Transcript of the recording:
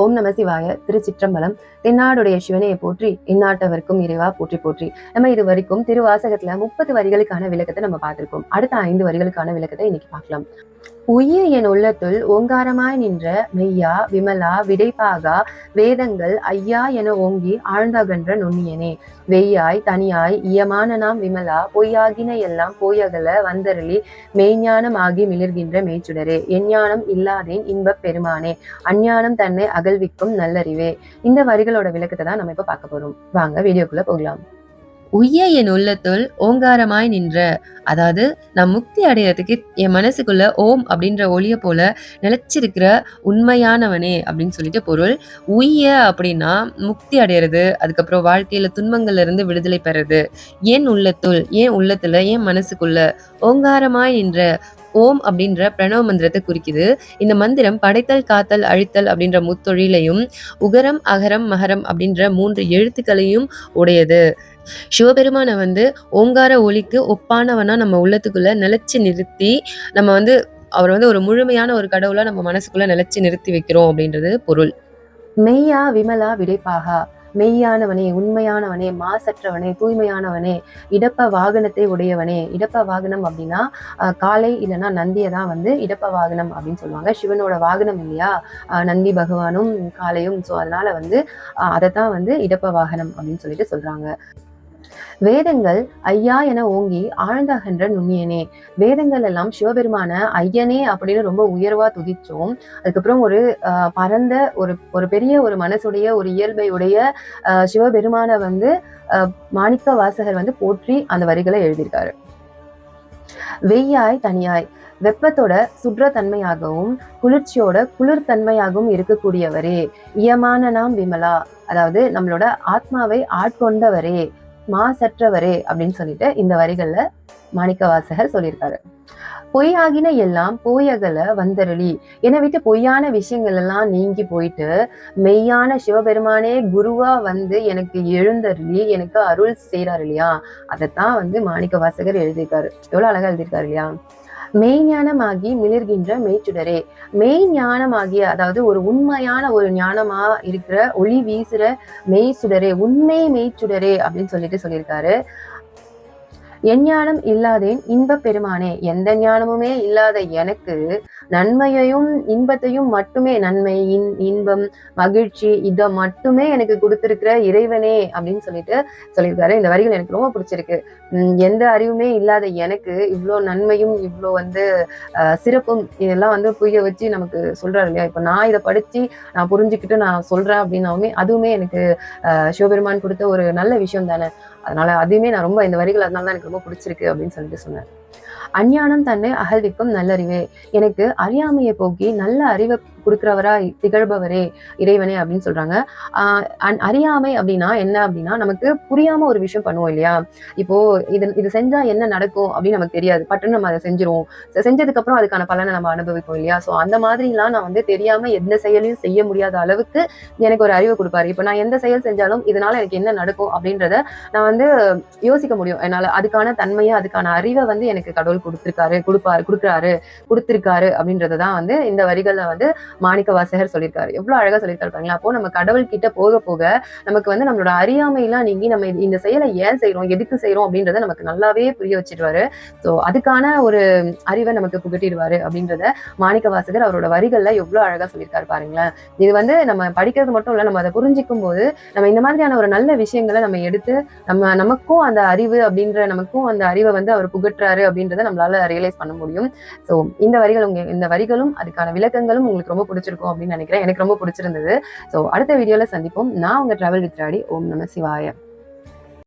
ஓம் நம சிவாய திருச்சிற்றம்பலம் தென்னாடுடைய சிவனையை போற்றி இந்நாட்டவர்க்கும் இறைவா போற்றி போற்றி. நம்ம இது வரைக்கும் திருவாசகத்துல முப்பது வரிகளுக்கான விளக்கத்தை நம்ம பார்த்திருக்கோம். அடுத்த ஐந்து வரிகளுக்கான விளக்கத்தை இன்னைக்கு பார்க்கலாம். உய்ய என் உள்ளத்துள் ஓங்காரமாய் நின்ற மெய்யா விமலா விடைப்பாகா வேதங்கள் ஐயா என ஓங்கி ஆழ்ந்தகன்ற நுண்ணியனே. வெய்யாய் தனியாய் இயமான நாம் விமலா பொய்யாகின எல்லாம் போயகல வந்தருளி மெய்ஞானமாகி மிளிர்கின்ற மெய்ச்சுடரே. எஞ்ஞானம் இல்லாதேன் இன்பப் பெருமானே அஞ்ஞானம் தன்னை அகழ்விக்கும் நல்லறிவே. இந்த வரிகளோட விளக்கத்தை தான் நம்ம இப்ப பார்க்க போறோம். வாங்க வீடியோக்குள்ள போகலாம். உய்ய என் உள்ளத்துள் ஓங்காரமாய் நின்ற. அதாவது நான் முக்தி அடையறதுக்கு என் மனசுக்குள்ள ஓம் அப்படின்ற ஒளிய போல நிலைச்சிருக்கிற உண்மையானவனே அப்படின்னு சொல்லிட்டு பொருள். உய்ய அப்படின்னா முக்தி அடையிறது அதுக்கப்புறம் வாழ்க்கையில துன்பங்கள்ல இருந்து விடுதலை பெறது. என் உள்ளத்துள் ஏன் உள்ளத்துல ஏன் மனசுக்குள்ள ஓங்காரமாய் நின்ற ஓம் அப்படின்ற பிரணவ மந்திரத்தை குறிக்குது. இந்த மந்திரம் படைத்தல் காத்தல் அழித்தல் அப்படின்ற முத்தொழிலையும் உகரம் அகரம் மகரம் அப்படின்ற மூன்று எழுத்துக்களையும் உடையது. சிவபெருமானை வந்து ஓங்கார ஒளிக்கு ஒப்பானவனா நம்ம உள்ளத்துக்குள்ள நிலைச்சு நிறுத்தி நம்ம வந்து அவர் வந்து ஒரு முழுமையான ஒரு கடவுளா நம்ம மனசுக்குள்ள நிலைச்சு நிறுத்தி வைக்கிறோம் அப்படின்றது பொருள். மெய்யா விமலா விடைப்பாகா. மெய்யானவனே உண்மையானவனே மாசற்றவனே தூய்மையானவனே இடப்ப வாகனத்தை உடையவனே இடப்ப வாகனம் அப்படின்னா காலை இல்லைன்னா நந்தியை தான் வந்து இடப்ப வாகனம் அப்படின்னு சொல்லுவாங்க. சிவனோட வாகனம் இல்லையா? நந்தி பகவானும் காலையும் ஸோ அதனால வந்து அதை தான் வந்து இடப்ப வாகனம் அப்படின்னு சொல்லிட்டு சொல்றாங்க. வேதங்கள் ஐயா என ஓங்கி ஆழ்ந்தகன்ற நுண்ணியனே. வேதங்கள் எல்லாம் சிவபெருமான ஐயனே அப்படின்னு ரொம்ப உயர்வா துதிச்சோம். அதுக்கப்புறம் ஒரு பரந்த ஒரு ஒரு பெரிய ஒரு மனசுடைய ஒரு இயல்பை உடைய சிவபெருமானை வந்து மாணிக்க வாசகர் வந்து போற்றி அந்த வரிகளை எழுதியிருக்காரு. வெய்யாய் தனியாய் வெப்பத்தோட சுற்ற தன்மையாகவும் குளிர்ச்சியோட குளிர் தன்மையாகவும் இருக்கக்கூடியவரே இயமான நாம் விமலா அதாவது நம்மளோட ஆத்மாவை ஆட்கொண்டவரே மாசற்றவரே அப்படின்னு சொல்லிட்டு இந்த வரிகள்ல மாணிக்க வாசகர் சொல்லியிருக்காரு. பொய்யாகின எல்லாம் போயகல வந்தருளி. என்னை விட்டு பொய்யான விஷயங்கள் எல்லாம் நீங்கி போயிட்டு மெய்யான சிவபெருமானே குருவா வந்து எனக்கு எழுந்தருளி எனக்கு அருள் செய்யறாரு இல்லையா? அதைத்தான் வந்து மாணிக்க வாசகர் எழுதியிருக்காரு. எவ்வளவு அழகா எழுதியிருக்காரு இல்லையா? மெய்ஞானமாகி மிளிர்கின்ற மெய்ச்சுடரே. மெய்ஞானமாகிய அதாவது ஒரு உண்மையான ஒரு ஞானமா இருக்கிற ஒளி வீசுற மெய் சுடரே உண்மை மெய்ச்சுடரே அப்படின்னு சொல்லிட்டு சொல்லியிருக்காரு. எஞ்ஞானம் இல்லாதேன் இன்பப் பெருமானே எந்த ஞானமுமே இல்லாத எனக்கு நன்மையையும் இன்பத்தையும் மட்டுமே நன்மை இன் இன்பம் மகிழ்ச்சி இதை மட்டுமே எனக்கு கொடுத்திருக்கிற இறைவனே அப்படின்னு சொல்லிட்டு சொல்லியிருக்காரு. இந்த வரிகள் எனக்கு ரொம்ப பிடிச்சிருக்கு. எந்த அறிவுமே இல்லாத எனக்கு இவ்வளோ நன்மையும் இவ்வளோ வந்து அஹ், சிறப்பும் இதெல்லாம் வந்து புரிய வச்சு நமக்கு சொல்றாரு இல்லையா? இப்போ நான் இதை படிச்சு நான் புரிஞ்சுக்கிட்டு நான் சொல்றேன் அப்படின்னாலுமே அதுவுமே எனக்கு சிவபெருமான் கொடுத்த ஒரு நல்ல விஷயம் தானே? அதனால அதுவுமே நான் ரொம்ப இந்த வரிகள் அதனால தான் எனக்கு ரொம்ப பிடிச்சிருக்கு அப்படின்னு சொல்லிட்டு சொன்னார். அஞ்ஞானம் தன்னை அகழ்விக்கும் நல்லறிவே. எனக்கு அறியாமையை போக்கி நல்ல அறிவை கொடுக்குறவரா திகழ்பவரே இறைவனே அப்படின்னு சொல்றாங்க. அறியாமை அப்படின்னா என்ன அப்படின்னா நமக்கு புரியாம ஒரு விஷயம் பண்ணுவோம் இல்லையா? இப்போ இது இது செஞ்சா என்ன நடக்கும் அப்படின்னு நமக்கு தெரியாது. பட்டுன்னு நம்ம அதை செஞ்சிருவோம். செஞ்சதுக்கு அப்புறம் அதுக்கான பலனை நம்ம அனுபவிப்போம் இல்லையா? சோ அந்த மாதிரிலாம் நான் வந்து தெரியாம எந்த செயலையும் செய்ய முடியாத அளவுக்கு எனக்கு ஒரு அறிவு கொடுப்பாரு. இப்போ நான் எந்த செயல் செஞ்சாலும் இதனால எனக்கு என்ன நடக்கும் அப்படின்றத நான் வந்து யோசிக்க முடியும். என்னால அதுக்கான தன்மையை அதுக்கான அறிவை வந்து எனக்கு கடவுள் கொடுத்துருக்காரு கொடுப்பாரு கொடுக்குறாரு கொடுத்துருக்காரு அப்படின்றத தான் வந்து இந்த வரிகள்ல வந்து மாணிக்க வாசகர் சொல்லியிருக்காரு. எவ்வளவு அழகா சொல்லியிருக்காரு பாருங்களா அப்போ நம்ம கடவுள் கிட்ட போக போக நமக்கு வந்து நம்மளோட அறியாமையெல்லாம் நீங்கி நம்ம இந்த செயலை ஏன் செய்யறோம் எதுக்கு செய்யறோம் அப்படின்றத நமக்கு நல்லாவே புரிய வச்சிருவாரு ஸோ அதுக்கான ஒரு அறிவை நமக்கு புகட்டிடுவாரு அப்படின்றத மாணிக்க வாசகர் அவரோட வரிகள்ல எவ்வளவு அழகா சொல்லியிருக்காரு பாருங்களேன். இது வந்து நம்ம படிக்கிறது மட்டும் இல்ல நம்ம அதை புரிஞ்சிக்கும் போது நம்ம இந்த மாதிரியான ஒரு நல்ல விஷயங்களை நம்ம எடுத்து நம்ம நமக்கும் அந்த அறிவு அப்படின்ற நமக்கும் அந்த அறிவை வந்து அவர் புகட்டுறாரு அப்படின்றத நம்மளால ரியலைஸ் பண்ண முடியும். ஸோ இந்த வரிகள் உங்க இந்த வரிகளும் அதுக்கான விளக்கங்களும் உங்களுக்கு ரொம்ப பிடிச்சிருக்கும் அப்படின்னு நினைக்கிறேன். எனக்கு ரொம்ப பிடிச்சிருந்தது. ஸோ அடுத்த வீடியோல சந்திப்போம். நான் உங்கள் டிராவல் வித் ராடி ஓம் நம சிவாய.